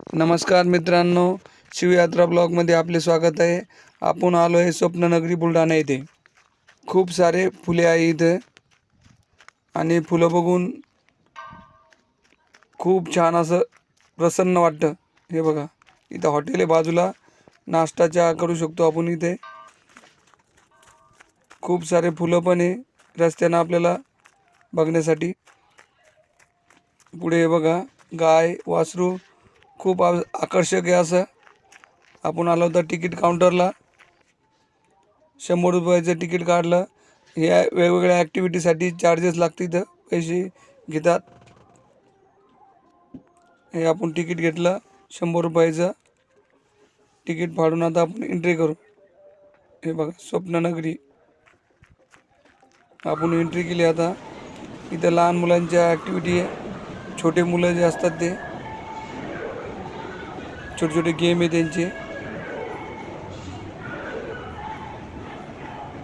नमस्कार मित्रांनो शिवयात्रा ब्लॉगमध्ये आपले स्वागत आहे. आपण आलो आहे स्वप्ननगरी बुलढाणा येथे. खूप सारे फुले आहे इथं. आणि फुलं बघून खूप छान असं प्रसन्न वाटतं. हे बघा इथं हॉटेल आहे बाजूला. नाश्ता चहा करू शकतो आपण इथे. खूप सारे फुलं पण आहे रस्त्यानं आपल्याला बघण्यासाठी. पुढे बघा गाय वासरू खूप आ- आकर्षक आहे असं. आपण आलो होतं तिकीट काउंटरला. शंभर रुपयाचं तिकीट काढलं. या वेगवेगळ्या ॲक्टिव्हिटीसाठी चार्जेस लागते इथं. पैसे घेतात. हे आपण तिकीट घेतलं. शंभर रुपयाचं. तिकीट फाडून आता आपण एंट्री करू. हे बघा स्वप्ननगरी आपण एंट्री केली आता. इथं लहान मुलांच्या ॲक्टिव्हिटी आहे. छोटे मुलं जे असतात ते. छोटे छोटे गेम आहे त्यांचे.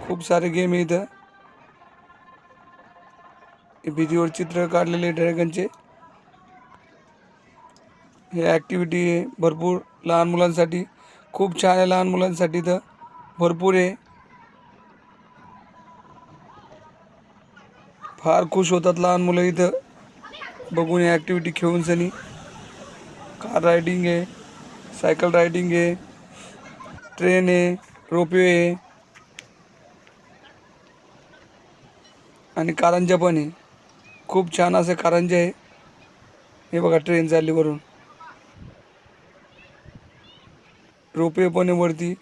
खूप सारे गेम आहे इथं. भीतीवर भिंतीवर चित्र काढलेले ड्रॅगनचे हे ॲक्टिव्हिटी आहे भरपूर लहान मुलांसाठी. खूप छान आहे लहान मुलांसाठी तर भरपूर आहे. फार खुश होतात लहान मुलं इथं. बघून हे ॲक्टिव्हिटी खेळून सनी. कार रायडिंग आहे. सायकल रायडिंग आहे ट्रेन आहे रोपवे आहे. आणि कारंजा पण आहे. खूप छान असे कारंजे आहे. हे बघा ट्रेन चालली वरून रोपवे पण आहे वरती.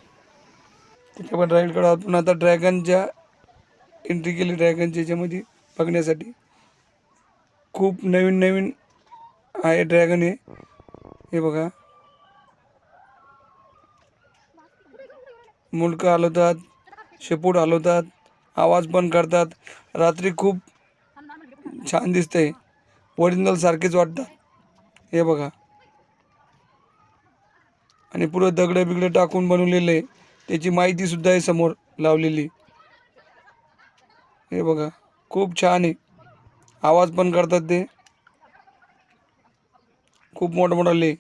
तिथे पण राईडकडे आपण आता ड्रॅगनच्या एंट्री केली ड्रॅगनच्या याच्यामध्ये बघण्यासाठी. खूप नवीन नवीन आहे ड्रॅगन आहे हे बघा. मुलकं हलवतात शेपूट हलवतात आवाज पण करतात. रात्री खूप छान दिसते. ओरिजिनलसारखेच वाटतात. हे बघा. आणि पुरं दगडं बिगडं टाकून बनवलेले त्याची माहितीसुद्धा आहे समोर लावलेली. हे बघा. खूप छान आहे. आवाज पण करतात ते. खूप मोठं मोठाले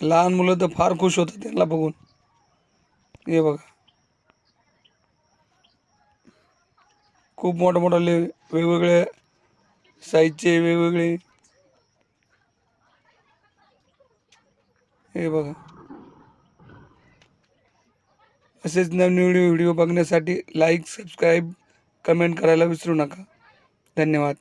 लहान मुलं तर फार खुश होतात त्यांना बघून. हे बघा. खूप मोठं मोठाले वेगवेगळे साईजचे वेगवेगळे. हे बघा. असेच नवीन व्हिडिओ बघण्यासाठी लाईक सबस्क्राईब कमेंट करायला विसरू नका. धन्यवाद.